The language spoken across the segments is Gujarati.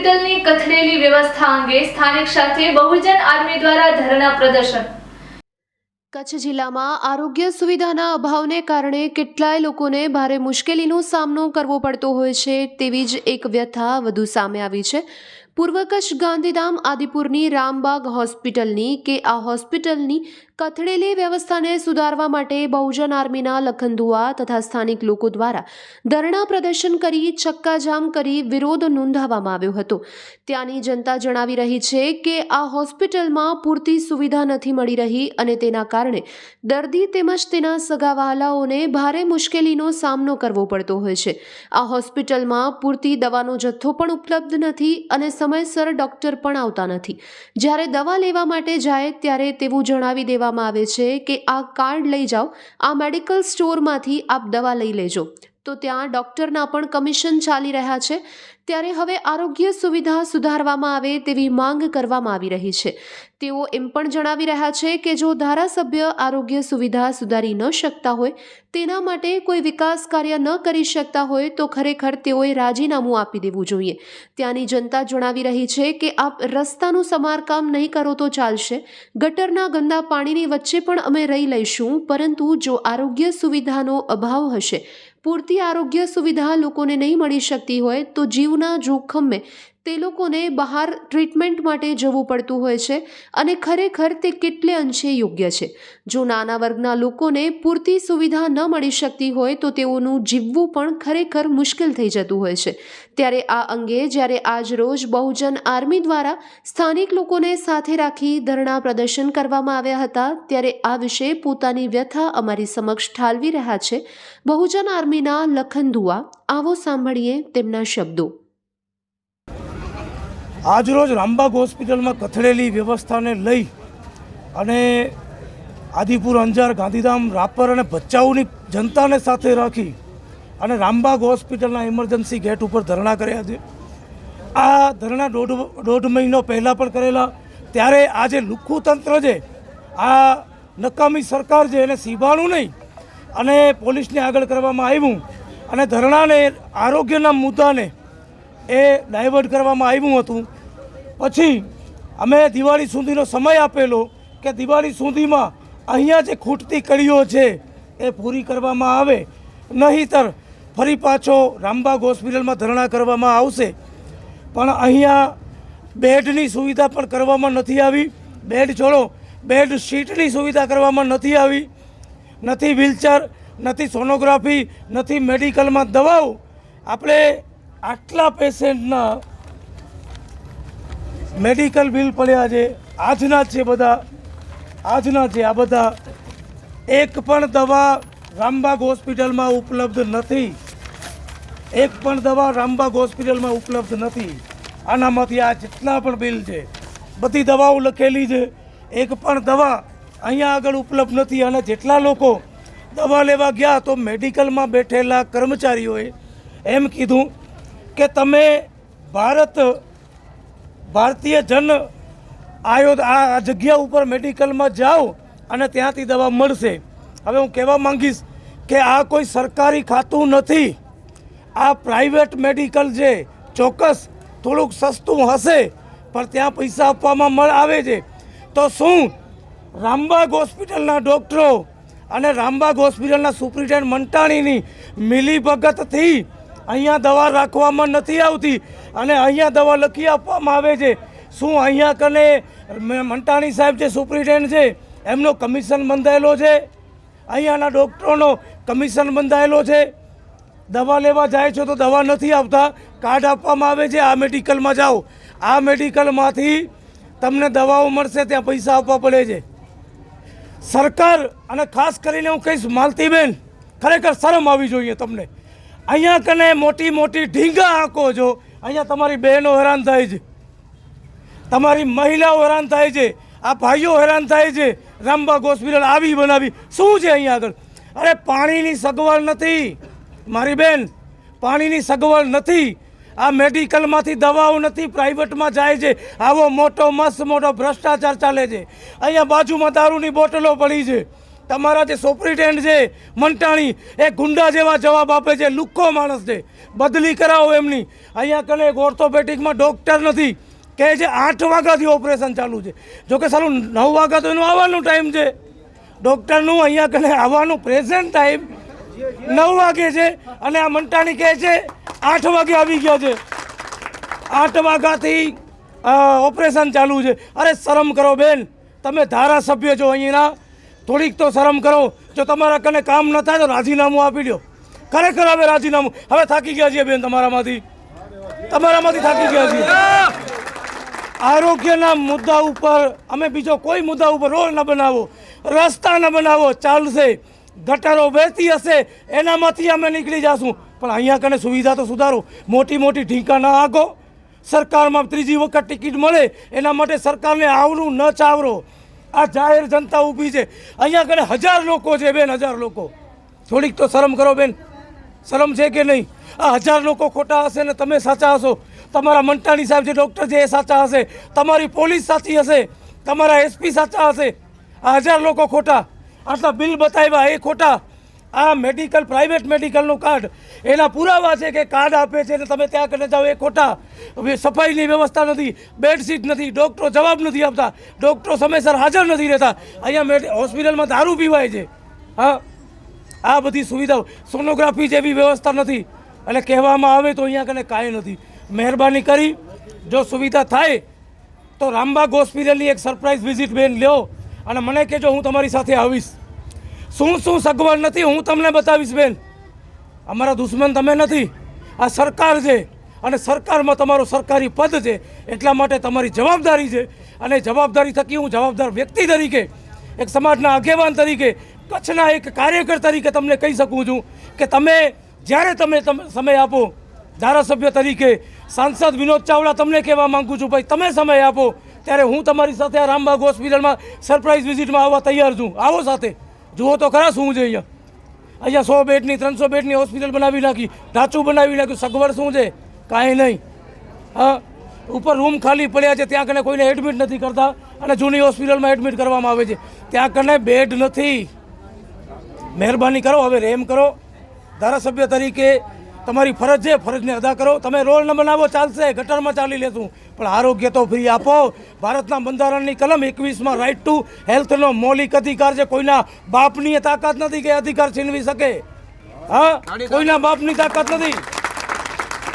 હોસ્પિટલની કથળેલી વ્યવસ્થા અંગે સ્થાનિક સાથે બહુજન આર્મી દ્વારા ધરણા પ્રદર્શન. કચ્છ જિલ્લામાં આરોગ્ય સુવિધાના અભાવને કારણે કેટલાય લોકોને ભારે મુશ્કેલીનો સામનો કરવો પડતો હોય છે તેવી જ એક વ્યથા વધુ સામે આવી છે. પૂર્વ ગાંધીધામ આદિપુરની રામબાગ હોસ્પિટલની કે આ હોસ્પિટલની કથળેલી વ્યવસ્થાને સુધારવા માટે બહુજન આર્મીના લખનદુઆ તથા સ્થાનિક લોકો દ્વારા ધરણા પ્રદર્શન કરી ચક્કાજામ કરી વિરોધ નોંધાવવામાં આવ્યો હતો. ત્યાંની જનતા જણાવી રહી છે કે આ હોસ્પિટલમાં પૂરતી સુવિધા નથી મળી રહી અને તેના કારણે દર્દી તેમજ તેના સગાવહાલાઓને ભારે મુશ્કેલીનો સામનો કરવો પડતો હોય છે. આ હોસ્પિટલમાં પૂરતી દવાનો જથ્થો પણ ઉપલબ્ધ નથી અને સમયસર ડોક્ટર પણ આવતા નથી. જ્યારે દવા લેવા માટે જાય ત્યારે તેવું જણાવી દેવામાં આવે છે કે આ કાર્ડ લઈ જાઓ, આ મેડિકલ સ્ટોરમાંથી આપ દવા લઈ લેજો. તો ત્યાં ડૉક્ટરના પણ કમિશન ચાલી રહ્યા છે. ત્યારે હવે આરોગ્ય સુવિધા સુધારવામાં આવે તેવી માંગ કરવામાં આવી રહી છે. તેઓ એમ પણ જણાવી રહ્યા છે કે જો ધારાસભ્ય આરોગ્ય સુવિધા સુધારી ન શકતા હોય, તેના માટે કોઈ વિકાસ કાર્ય ન કરી શકતા હોય, તો ખરેખર તેઓએ રાજીનામું આપી દેવું જોઈએ. ત્યાંની જનતા જણાવી રહી છે કે આપ રસ્તાનું સમારકામ નહીં કરો તો ચાલશે. ગટરના ગંદા પાણીની વચ્ચે પણ અમે રહી લઈશું, પરંતુ જો આરોગ્ય સુવિધાનો અભાવ હશે પૂરતી આરોગ્ય સુવિધા લોકોને નહીં મળી શકતી હોય તો જીવના જોખમે તે લોકોને બહાર ટ્રીટમેન્ટ માટે જવું પડતું હોય છે અને ખરેખર તે કેટલે અંશે યોગ્ય છે. જો નાના વર્ગના લોકોને પૂરતી સુવિધા ન મળી શકતી હોય તો તેઓનું જીવવું પણ ખરેખર મુશ્કેલ થઈ જતું હોય છે. ત્યારે આ અંગે જ્યારે આજ રોજ બહુજન આર્મી દ્વારા સ્થાનિક લોકોને સાથે રાખી ધરણા પ્રદર્શન કરવામાં આવ્યા હતા, ત્યારે આ વિશે પોતાની વ્યથા અમારી સમક્ષ ઠાલવી રહ્યા છે. બહુજન આર્મીના લખન દુઆ આવો સાંભળીએ તેમના શબ્દો. આજરોજ રામબાગ હોસ્પિટલમાં કથળેલી વ્યવસ્થાને લઈ અને આદિપુર, અંજાર, ગાંધીધામ, રાપર અને ભચાઉની જનતાને સાથે રાખી અને રામબાગ હોસ્પિટલના ઇમરજન્સી ગેટ ઉપર ધરણા કર્યા છે. આ ધરણા દોઢ દોઢ મહિનો પહેલાં પણ કરેલા. ત્યારે આ જે લુખ્ખું તંત્ર છે, આ નકામી સરકાર છે, એને સીબાણું નહીં અને પોલીસને આગળ કરવામાં આવ્યું. અને ધરણાને, આરોગ્યના મુદ્દાને એ ડાયવર્ટ કરવામાં આવ્યું હતું. પછી અમે દિવાળી સુધીનો સમય આપેલો કે દિવાળી સુધીમાં અહીંયા જે ખૂટતી કડીઓ છે એ પૂરી કરવામાં આવે. નહીંતર ફરી પાછો રામબાગ હોસ્પિટલમાં ધરણા કરવામાં આવશે. પણ અહીંયા બેડની સુવિધા પણ કરવામાં નથી આવી. બેડ છોડો બેડ શીટની સુવિધા કરવામાં નથી આવી. નથી વ્હીલચેર, નથી સોનોગ્રાફી, નથી મેડિકલમાં દવાઓ. આપણે આટલા પેશન્ટના મેડિકલ બિલ પડ્યા છે આજના છે બધા. આજના છે આ બધા. એક પણ દવા રામબાગ હોસ્પિટલમાં ઉપલબ્ધ નથી. એક પણ દવા રામબાગ હોસ્પિટલમાં ઉપલબ્ધ નથી. આનામાંથી આ જેટલા પણ બિલ છે. બધી દવાઓ લખેલી છે. એક પણ દવા અહીંયા આગળ ઉપલબ્ધ નથી અને જેટલા લોકો દવા લેવા ગયા તો મેડિકલમાં બેઠેલા કર્મચારીઓએ એમ કીધું કે તમે ભારત, ભારતીય જન આયોધ આ જગ્યા ઉપર મેડિકલમાં જાઓ અને ત્યાંથી દવા મળશે. હવે હું કહેવા માંગીશ કે આ કોઈ સરકારી ખાતું નથી. આ પ્રાઇવેટ મેડિકલ છે. ચોક્કસ થોડુંક સસ્તું હશે, પણ ત્યાં પૈસા આપવામાં મળ આવે છે. તો શું રામબાગ હોસ્પિટલના ડૉક્ટરો અને રામબાગ હોસ્પિટલના સુપ્રિન્ટેન્ડન્ટ મંટાણીની મિલીભગતથી અહીંયા દવા રાખવામાં નથી આવતી અને અહીંયા દવા લખી આપવામાં આવે છે. શું અહીંયા કને મંટાણી સાહેબ જે સુપ્રિન્ટેન્ડન્ટ છે, એમનો કમિશન બંધાયેલો છે? અહીંયાના ડૉક્ટરોનો કમિશન બંધાયેલો છે. દવા લેવા જાય છો તો દવા નથી આપતા. કાર્ડ આપવામાં આવે છે, આ મેડિકલમાં જાઓ. આ મેડિકલમાંથી તમને દવાઓ મળશે, ત્યાં પૈસા આપવા પડે છે. સરકાર અને ખાસ કરીને હું કહીશ, માલતીબેન, ખરેખર શરમ આવી જોઈએ તમને. અહીંયા કને મોટી મોટી ઢીંગા આંકો છો? અહીંયા તમારી બહેનો હેરાન થાય છે. તમારી મહિલાઓ હેરાન થાય છે. આ ભાઈઓ હેરાન થાય છે. રામબાગ હોસ્પિટલ આવી બનાવી. શું છે અહીંયા આગળ? અરે પાણીની સગવડ નથી, મારી બેન. પાણીની સગવડ નથી. આ મેડિકલમાંથી દવાઓ નથી, પ્રાઇવેટમાં જાય છે. આવો મોટો, મસ્ત મોટો ભ્રષ્ટાચાર ચાલે છે. અહીંયા બાજુમાં દારૂની બોટલો પડી છે. તમારા જે સુપ્રિન્ટેન્ડ છે, મંટાણી, એ ગુંડા જેવા જવાબ આપે છે, લુક્કો માણસ છે. બદલી કરાવો એમની. અહીંયા કને એક ઓર્થોપેટિકમાં ડૉક્ટર નથી. કે જે આઠ વાગ્યાથી ઓપરેશન ચાલુ છે. જોકે સારું નવ વાગ્યા તો એનું આવવાનું ટાઈમ છે. ડૉક્ટરનું અહીંયા કને આવવાનું પ્રેઝન્ટ ટાઈમ નવ વાગે છે અને આ મંટાણી કહે છે, આઠ વાગે આવી ગયા છે. આઠ વાગ્યાથી ઓપરેશન ચાલુ છે. અરે શરમ કરો બેન, તમે ધારાસભ્ય છો અહીંના. થોડીક તો શરમ કરો. જો તમારા કને કામ ન થાય તો રાજીનામું આપી દો. ખરેખર હવે રાજીનામું હવે થાકી ગયા છીએ બેન તમારામાંથી. તમારામાંથી થાકી ગયા છીએ. આરોગ્યના મુદ્દા ઉપર અમે બીજો કોઈ મુદ્દા ઉપર રોડ ન બનાવો. રસ્તા ન બનાવો. ચાલશે. ગટરો વહેતી હશે. એનામાંથી અમે નીકળી જશું. પણ અહીંયા કને સુવિધા તો સુધારો. મોટી મોટી ઢીંકા ન આગો. સરકારમાં ત્રીજી વખત ટિકિટ મળે. એના માટે સરકારને આવરું ન ચાવરો. આ જાહેર જનતા ઊભી છે. અહીંયા આગળ હજાર લોકો છે બેન, હજાર લોકો. થોડીક તો શરમ કરો બેન. શરમ છે કે નહીં? આ હજાર લોકો ખોટા હશે ને તમે સાચા હશો. તમારા મંટાણી સાહેબ જે ડૉક્ટર છે એ સાચા હશે. તમારી પોલીસ સાચી હશે. તમારા એસપી સાચા હશે. આ હજાર લોકો ખોટા. આટલા બિલ બતાવ્યા એ ખોટા. આ મેડિકલ પ્રાઇવેટ મેડિકલનું કાર્ડ. એના પુરાવા છે કે કાર્ડ આપે છે ને તમે ત્યાં કરીને જાઓ, એ ખોટા. સફાઈની વ્યવસ્થા નથી, બેડશીટ નથી ડૉક્ટરો જવાબ નથી આપતા. ડૉક્ટરો સમયસર હાજર નથી રહેતા. અહીંયા મેડ, હોસ્પિટલમાં દારૂ પીવાય છે. હા? આ બધી સુવિધાઓ. સોનોગ્રાફી જેવી વ્યવસ્થા નથી. અને કહેવામાં આવે તો અહીંયા કને કાંઈ નથી. મહેરબાની કરી. જો સુવિધા થાય, તો રામબાગ હોસ્પિટલની એક સરપ્રાઇઝ વિઝિટ બેન લ્યો. અને મને કહેજો હું તમારી સાથે આવીશ. શું શું સગવડ નથી? હું તમને બતાવીશ, બેન. અમારા દુશ્મન તમે નથી. આ સરકાર છે અને સરકારમાં તમારો સરકારી પદ છે. એટલા માટે તમારી જવાબદારી છે. અને જવાબદારી થકી હું જવાબદાર વ્યક્તિ તરીકે, એક સમાજના આગેવાન તરીકે, કચ્છના એક કાર્યકર તરીકે તમને કહી શકું છું કે તમે, જ્યારે તમે સમય આપો, ધારાસભ્ય તરીકે, સાંસદ વિનોદ ચાવડા તમને કહેવા માંગુ છું, ભાઈ, તમે સમય આપો. ત્યારે હું તમારી સાથે આ રામબાગ હોસ્પિટલમાં સરપ્રાઇઝ વિઝિટમાં આવવા તૈયાર છું. આવો સાથે. જુઓ તો ખરા શું છે અહીંયા. અહીંયા સો બેડની, ત્રણસો બેડની હોસ્પિટલ બનાવી નાખી, ઢાંચું બનાવી નાખ્યું, સગવડ શું છે? કાંઈ નહીં. હા? ઉપર રૂમ ખાલી પડ્યા છે, ત્યાં કને કોઈને એડમિટ નથી કરતા અને જૂની હોસ્પિટલમાં એડમિટ કરવામાં આવે છે. ત્યાં કને બેડ નથી. મહેરબાની કરો, હવે રેમ કરો. ધારાસભ્ય તરીકે તમારી ફરજ છે, ફરજને અદા કરો. તમે રોલ ન બનાવો, ચાલશે, ગટરમાં ચાલી લેશું. પણ આરોગ્ય તો ફ્રી આપો. ભારતના બંધારણની કલમ એકવીસમાં રાઇટ ટુ હેલ્થનો મૌલિક અધિકાર છે. કોઈના બાપની તાકાત નથી કે અધિકાર છીનવી શકે. હા? કોઈના બાપની તાકાત નથી.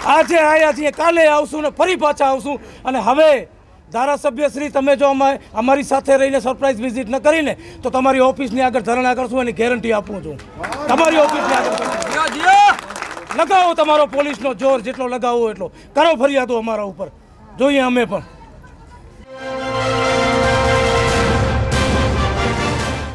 આજે આવ્યા છીએ, કાલે આવશું ને ફરી પાછા આવશું. અને હવે ધારાસભ્ય શ્રી, તમે જો અમે, અમારી સાથે રહીને સરપ્રાઇઝ વિઝિટ ન કરીને, તો તમારી ઓફિસની આગળ ધરણા કરશું એની ગેરંટી આપું છું. તમારી ઓફિસની આગળ. લગાવો તમારો પોલીસનો જોર જેટલો લગાવો એટલો. કરો ફરિયાદો અમારા ઉપર. જોઈએ અમે પણ.